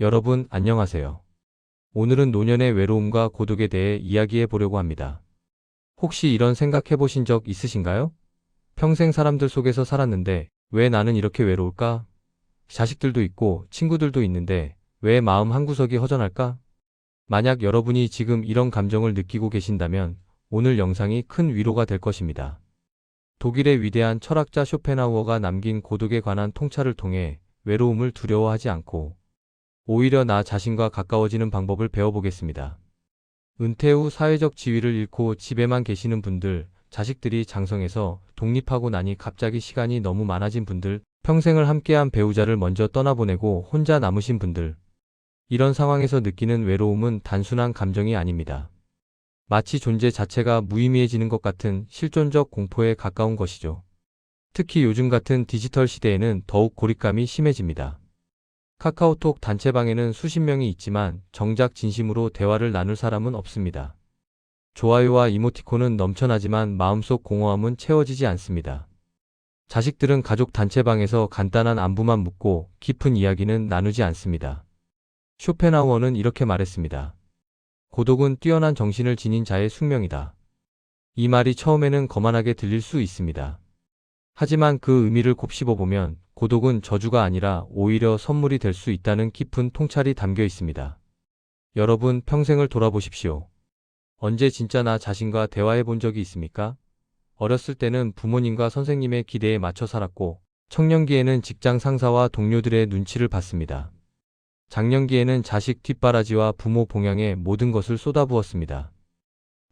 여러분, 안녕하세요. 오늘은 노년의 외로움과 고독에 대해 이야기해 보려고 합니다. 혹시 이런 생각해 보신 적 있으신가요? 평생 사람들 속에서 살았는데 왜 나는 이렇게 외로울까? 자식들도 있고 친구들도 있는데 왜 마음 한구석이 허전할까? 만약 여러분이 지금 이런 감정을 느끼고 계신다면 오늘 영상이 큰 위로가 될 것입니다. 독일의 위대한 철학자 쇼펜하우어가 남긴 고독에 관한 통찰을 통해 외로움을 두려워하지 않고 오히려 나 자신과 가까워지는 방법을 배워보겠습니다. 은퇴 후 사회적 지위를 잃고 집에만 계시는 분들, 자식들이 장성해서 독립하고 나니 갑자기 시간이 너무 많아진 분들, 평생을 함께한 배우자를 먼저 떠나보내고 혼자 남으신 분들. 이런 상황에서 느끼는 외로움은 단순한 감정이 아닙니다. 마치 존재 자체가 무의미해지는 것 같은 실존적 공포에 가까운 것이죠. 특히 요즘 같은 디지털 시대에는 더욱 고립감이 심해집니다. 카카오톡 단체방에는 수십 명이 있지만 정작 진심으로 대화를 나눌 사람은 없습니다. 좋아요와 이모티콘은 넘쳐나지만 마음속 공허함은 채워지지 않습니다. 자식들은 가족 단체방에서 간단한 안부만 묻고 깊은 이야기는 나누지 않습니다. 쇼펜하우어는 이렇게 말했습니다. 고독은 뛰어난 정신을 지닌 자의 숙명이다. 이 말이 처음에는 거만하게 들릴 수 있습니다. 하지만 그 의미를 곱씹어 보면 고독은 저주가 아니라 오히려 선물이 될 수 있다는 깊은 통찰이 담겨 있습니다. 여러분 평생을 돌아보십시오. 언제 진짜 나 자신과 대화해 본 적이 있습니까? 어렸을 때는 부모님과 선생님의 기대에 맞춰 살았고, 청년기에는 직장 상사와 동료들의 눈치를 봤습니다. 장년기에는 자식 뒷바라지와 부모 봉양에 모든 것을 쏟아부었습니다.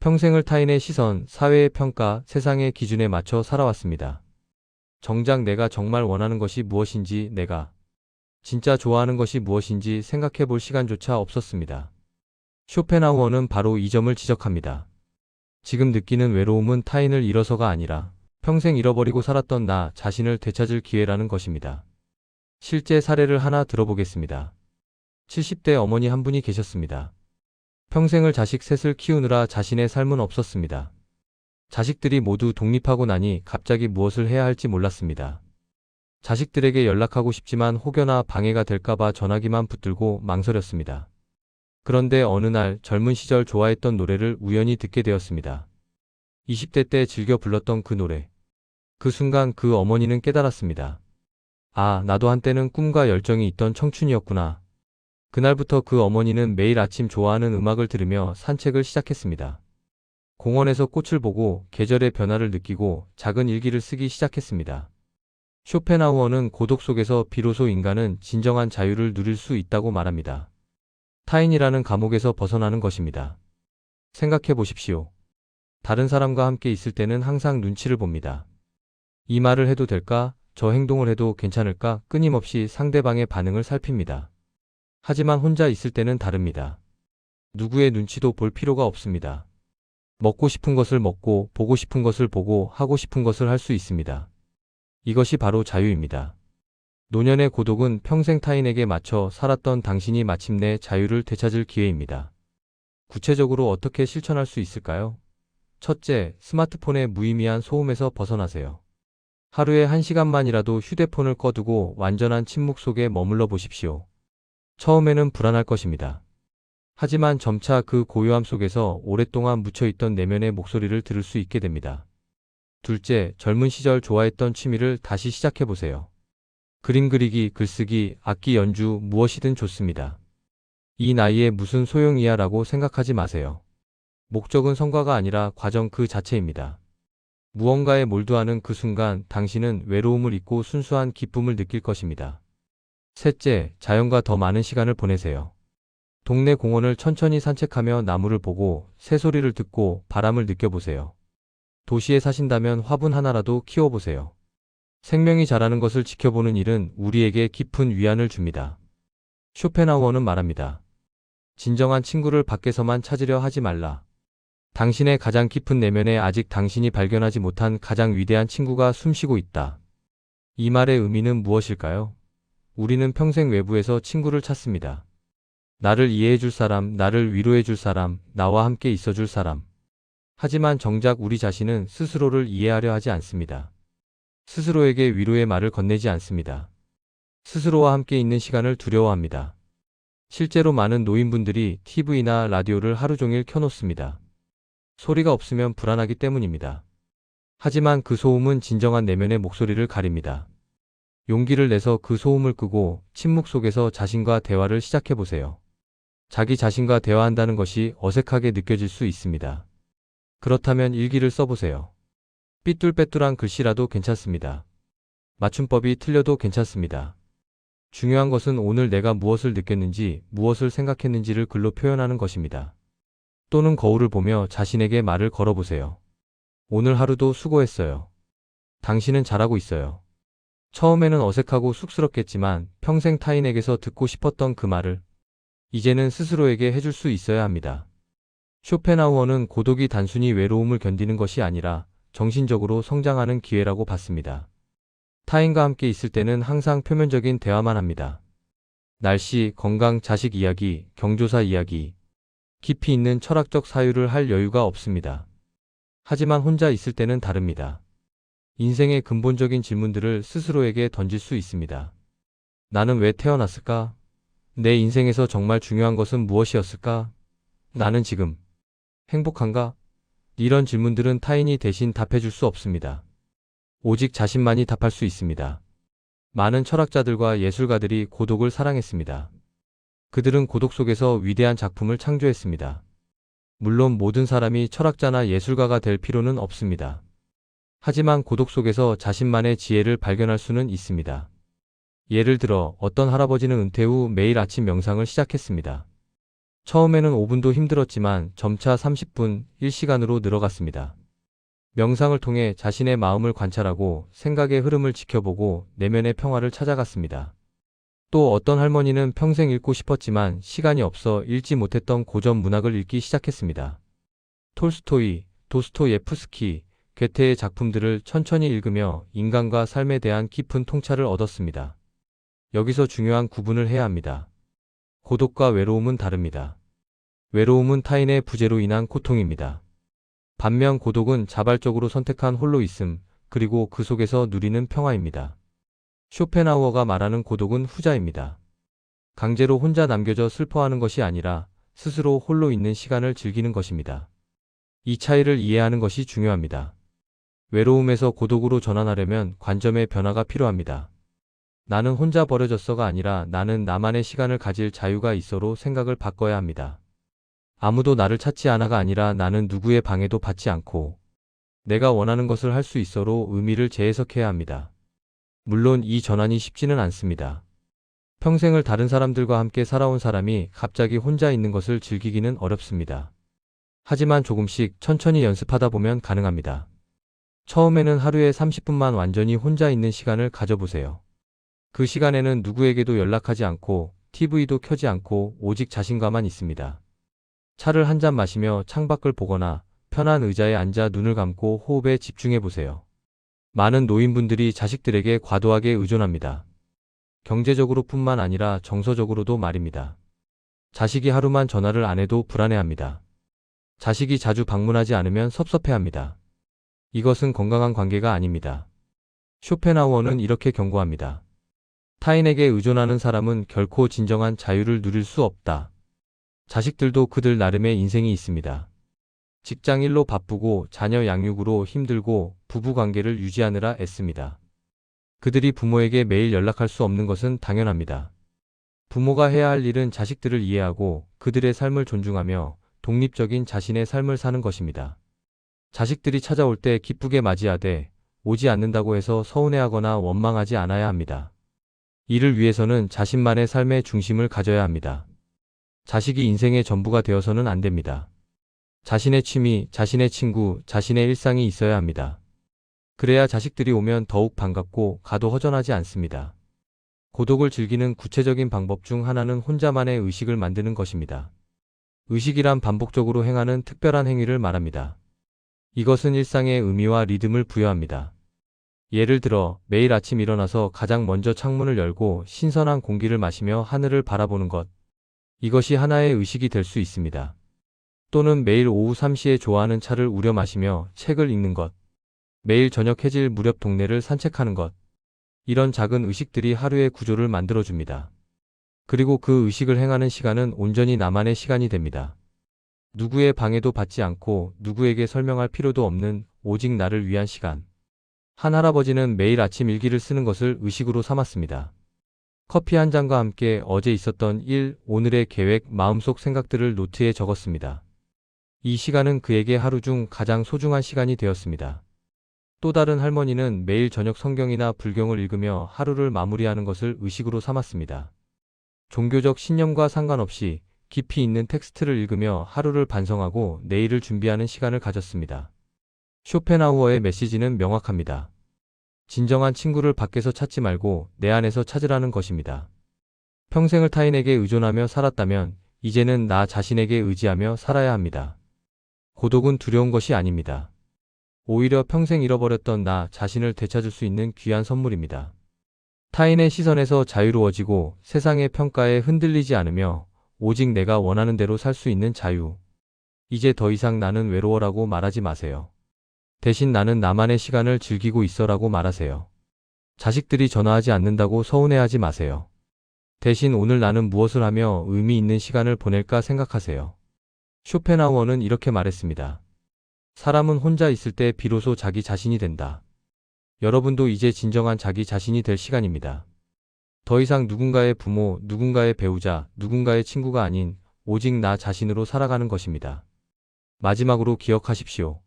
평생을 타인의 시선, 사회의 평가, 세상의 기준에 맞춰 살아왔습니다. 정작 내가 정말 원하는 것이 무엇인지, 내가 진짜 좋아하는 것이 무엇인지 생각해 볼 시간조차 없었습니다. 쇼펜하우어는 바로 이 점을 지적합니다. 지금 느끼는 외로움은 타인을 잃어서가 아니라 평생 잃어버리고 살았던 나 자신을 되찾을 기회라는 것입니다. 실제 사례를 하나 들어보겠습니다. 70대 어머니 한 분이 계셨습니다. 평생을 자식 셋을 키우느라 자신의 삶은 없었습니다. 자식들이 모두 독립하고 나니 갑자기 무엇을 해야 할지 몰랐습니다. 자식들에게 연락하고 싶지만 혹여나 방해가 될까봐 전화기만 붙들고 망설였습니다. 그런데 어느 날 젊은 시절 좋아했던 노래를 우연히 듣게 되었습니다. 20대 때 즐겨 불렀던 그 노래. 그 순간 그 어머니는 깨달았습니다. 아, 나도 한때는 꿈과 열정이 있던 청춘이었구나. 그날부터 그 어머니는 매일 아침 좋아하는 음악을 들으며 산책을 시작했습니다. 공원에서 꽃을 보고 계절의 변화를 느끼고 작은 일기를 쓰기 시작했습니다. 쇼펜하우어는 고독 속에서 비로소 인간은 진정한 자유를 누릴 수 있다고 말합니다. 타인이라는 감옥에서 벗어나는 것입니다. 생각해 보십시오. 다른 사람과 함께 있을 때는 항상 눈치를 봅니다. 이 말을 해도 될까? 저 행동을 해도 괜찮을까? 끊임없이 상대방의 반응을 살핍니다. 하지만 혼자 있을 때는 다릅니다. 누구의 눈치도 볼 필요가 없습니다. 먹고 싶은 것을 먹고, 보고 싶은 것을 보고, 하고 싶은 것을 할 수 있습니다. 이것이 바로 자유입니다. 노년의 고독은 평생 타인에게 맞춰 살았던 당신이 마침내 자유를 되찾을 기회입니다. 구체적으로 어떻게 실천할 수 있을까요? 첫째, 스마트폰의 무의미한 소음에서 벗어나세요. 하루에 한 시간만이라도 휴대폰을 꺼두고 완전한 침묵 속에 머물러 보십시오. 처음에는 불안할 것입니다. 하지만 점차 그 고요함 속에서 오랫동안 묻혀있던 내면의 목소리를 들을 수 있게 됩니다. 둘째, 젊은 시절 좋아했던 취미를 다시 시작해보세요. 그림 그리기, 글쓰기, 악기 연주, 무엇이든 좋습니다. 이 나이에 무슨 소용이야 라고 생각하지 마세요. 목적은 성과가 아니라 과정 그 자체입니다. 무언가에 몰두하는 그 순간 당신은 외로움을 잊고 순수한 기쁨을 느낄 것입니다. 셋째, 자연과 더 많은 시간을 보내세요. 동네 공원을 천천히 산책하며 나무를 보고 새소리를 듣고 바람을 느껴보세요. 도시에 사신다면 화분 하나라도 키워보세요. 생명이 자라는 것을 지켜보는 일은 우리에게 깊은 위안을 줍니다. 쇼펜하우어는 말합니다. 진정한 친구를 밖에서만 찾으려 하지 말라. 당신의 가장 깊은 내면에 아직 당신이 발견하지 못한 가장 위대한 친구가 숨쉬고 있다. 이 말의 의미는 무엇일까요? 우리는 평생 외부에서 친구를 찾습니다. 나를 이해해 줄 사람, 나를 위로해 줄 사람, 나와 함께 있어 줄 사람. 하지만 정작 우리 자신은 스스로를 이해하려 하지 않습니다. 스스로에게 위로의 말을 건네지 않습니다. 스스로와 함께 있는 시간을 두려워합니다. 실제로 많은 노인분들이 TV나 라디오를 하루 종일 켜놓습니다. 소리가 없으면 불안하기 때문입니다. 하지만 그 소음은 진정한 내면의 목소리를 가립니다. 용기를 내서 그 소음을 끄고 침묵 속에서 자신과 대화를 시작해 보세요. 자기 자신과 대화한다는 것이 어색하게 느껴질 수 있습니다. 그렇다면 일기를 써보세요. 삐뚤빼뚤한 글씨라도 괜찮습니다. 맞춤법이 틀려도 괜찮습니다. 중요한 것은 오늘 내가 무엇을 느꼈는지, 무엇을 생각했는지를 글로 표현하는 것입니다. 또는 거울을 보며 자신에게 말을 걸어보세요. 오늘 하루도 수고했어요. 당신은 잘하고 있어요. 처음에는 어색하고 쑥스럽겠지만 평생 타인에게서 듣고 싶었던 그 말을 이제는 스스로에게 해줄 수 있어야 합니다. 쇼펜하우어는 고독이 단순히 외로움을 견디는 것이 아니라 정신적으로 성장하는 기회라고 봤습니다. 타인과 함께 있을 때는 항상 표면적인 대화만 합니다. 날씨, 건강, 자식 이야기, 경조사 이야기, 깊이 있는 철학적 사유를 할 여유가 없습니다. 하지만 혼자 있을 때는 다릅니다. 인생의 근본적인 질문들을 스스로에게 던질 수 있습니다. 나는 왜 태어났을까? 내 인생에서 정말 중요한 것은 무엇이었을까? 나는 지금 행복한가? 이런 질문들은 타인이 대신 답해줄 수 없습니다. 오직 자신만이 답할 수 있습니다. 많은 철학자들과 예술가들이 고독을 사랑했습니다. 그들은 고독 속에서 위대한 작품을 창조했습니다. 물론 모든 사람이 철학자나 예술가가 될 필요는 없습니다. 하지만 고독 속에서 자신만의 지혜를 발견할 수는 있습니다. 예를 들어 어떤 할아버지는 은퇴 후 매일 아침 명상을 시작했습니다. 처음에는 5분도 힘들었지만 점차 30분, 1시간으로 늘어갔습니다. 명상을 통해 자신의 마음을 관찰하고 생각의 흐름을 지켜보고 내면의 평화를 찾아갔습니다. 또 어떤 할머니는 평생 읽고 싶었지만 시간이 없어 읽지 못했던 고전 문학을 읽기 시작했습니다. 톨스토이, 도스토예프스키, 괴테의 작품들을 천천히 읽으며 인간과 삶에 대한 깊은 통찰을 얻었습니다. 여기서 중요한 구분을 해야 합니다. 고독과 외로움은 다릅니다. 외로움은 타인의 부재로 인한 고통입니다. 반면 고독은 자발적으로 선택한 홀로 있음, 그리고 그 속에서 누리는 평화입니다. 쇼펜하우어가 말하는 고독은 후자입니다. 강제로 혼자 남겨져 슬퍼하는 것이 아니라 스스로 홀로 있는 시간을 즐기는 것입니다. 이 차이를 이해하는 것이 중요합니다. 외로움에서 고독으로 전환하려면 관점의 변화가 필요합니다. 나는 혼자 버려졌어가 아니라 나는 나만의 시간을 가질 자유가 있어로 생각을 바꿔야 합니다. 아무도 나를 찾지 않아가 아니라 나는 누구의 방해도 받지 않고 내가 원하는 것을 할 수 있어로 의미를 재해석해야 합니다. 물론 이 전환이 쉽지는 않습니다. 평생을 다른 사람들과 함께 살아온 사람이 갑자기 혼자 있는 것을 즐기기는 어렵습니다. 하지만 조금씩 천천히 연습하다 보면 가능합니다. 처음에는 하루에 30분만 완전히 혼자 있는 시간을 가져보세요. 그 시간에는 누구에게도 연락하지 않고 TV도 켜지 않고 오직 자신과만 있습니다. 차를 한 잔 마시며 창밖을 보거나 편한 의자에 앉아 눈을 감고 호흡에 집중해 보세요. 많은 노인분들이 자식들에게 과도하게 의존합니다. 경제적으로 뿐만 아니라 정서적으로도 말입니다. 자식이 하루만 전화를 안 해도 불안해합니다. 자식이 자주 방문하지 않으면 섭섭해합니다. 이것은 건강한 관계가 아닙니다. 쇼펜하우어는 이렇게 경고합니다. 타인에게 의존하는 사람은 결코 진정한 자유를 누릴 수 없다. 자식들도 그들 나름의 인생이 있습니다. 직장 일로 바쁘고 자녀 양육으로 힘들고 부부 관계를 유지하느라 애씁니다. 그들이 부모에게 매일 연락할 수 없는 것은 당연합니다. 부모가 해야 할 일은 자식들을 이해하고 그들의 삶을 존중하며 독립적인 자신의 삶을 사는 것입니다. 자식들이 찾아올 때 기쁘게 맞이하되 오지 않는다고 해서 서운해하거나 원망하지 않아야 합니다. 이를 위해서는 자신만의 삶의 중심을 가져야 합니다. 자식이 인생의 전부가 되어서는 안 됩니다. 자신의 취미, 자신의 친구, 자신의 일상이 있어야 합니다. 그래야 자식들이 오면 더욱 반갑고 가도 허전하지 않습니다. 고독을 즐기는 구체적인 방법 중 하나는 혼자만의 의식을 만드는 것입니다. 의식이란 반복적으로 행하는 특별한 행위를 말합니다. 이것은 일상의 의미와 리듬을 부여합니다. 예를 들어 매일 아침 일어나서 가장 먼저 창문을 열고 신선한 공기를 마시며 하늘을 바라보는 것. 이것이 하나의 의식이 될 수 있습니다. 또는 매일 오후 3시에 좋아하는 차를 우려 마시며 책을 읽는 것. 매일 저녁 해질 무렵 동네를 산책하는 것. 이런 작은 의식들이 하루의 구조를 만들어줍니다. 그리고 그 의식을 행하는 시간은 온전히 나만의 시간이 됩니다. 누구의 방해도 받지 않고 누구에게 설명할 필요도 없는 오직 나를 위한 시간. 한 할아버지는 매일 아침 일기를 쓰는 것을 의식으로 삼았습니다. 커피 한 잔과 함께 어제 있었던 일, 오늘의 계획, 마음속 생각들을 노트에 적었습니다. 이 시간은 그에게 하루 중 가장 소중한 시간이 되었습니다. 또 다른 할머니는 매일 저녁 성경이나 불경을 읽으며 하루를 마무리하는 것을 의식으로 삼았습니다. 종교적 신념과 상관없이 깊이 있는 텍스트를 읽으며 하루를 반성하고 내일을 준비하는 시간을 가졌습니다. 쇼펜하우어의 메시지는 명확합니다. 진정한 친구를 밖에서 찾지 말고 내 안에서 찾으라는 것입니다. 평생을 타인에게 의존하며 살았다면 이제는 나 자신에게 의지하며 살아야 합니다. 고독은 두려운 것이 아닙니다. 오히려 평생 잃어버렸던 나 자신을 되찾을 수 있는 귀한 선물입니다. 타인의 시선에서 자유로워지고 세상의 평가에 흔들리지 않으며 오직 내가 원하는 대로 살 수 있는 자유. 이제 더 이상 나는 외로워라고 말하지 마세요. 대신 나는 나만의 시간을 즐기고 있어라고 말하세요. 자식들이 전화하지 않는다고 서운해하지 마세요. 대신 오늘 나는 무엇을 하며 의미 있는 시간을 보낼까 생각하세요. 쇼펜하우어는 이렇게 말했습니다. 사람은 혼자 있을 때 비로소 자기 자신이 된다. 여러분도 이제 진정한 자기 자신이 될 시간입니다. 더 이상 누군가의 부모, 누군가의 배우자, 누군가의 친구가 아닌 오직 나 자신으로 살아가는 것입니다. 마지막으로 기억하십시오.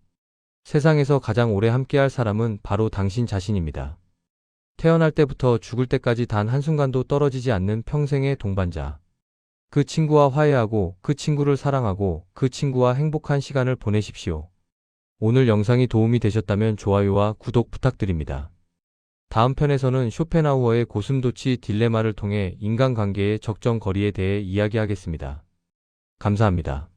세상에서 가장 오래 함께할 사람은 바로 당신 자신입니다. 태어날 때부터 죽을 때까지 단 한순간도 떨어지지 않는 평생의 동반자. 그 친구와 화해하고 그 친구를 사랑하고 그 친구와 행복한 시간을 보내십시오. 오늘 영상이 도움이 되셨다면 좋아요와 구독 부탁드립니다. 다음 편에서는 쇼펜하우어의 고슴도치 딜레마를 통해 인간관계의 적정 거리에 대해 이야기하겠습니다. 감사합니다.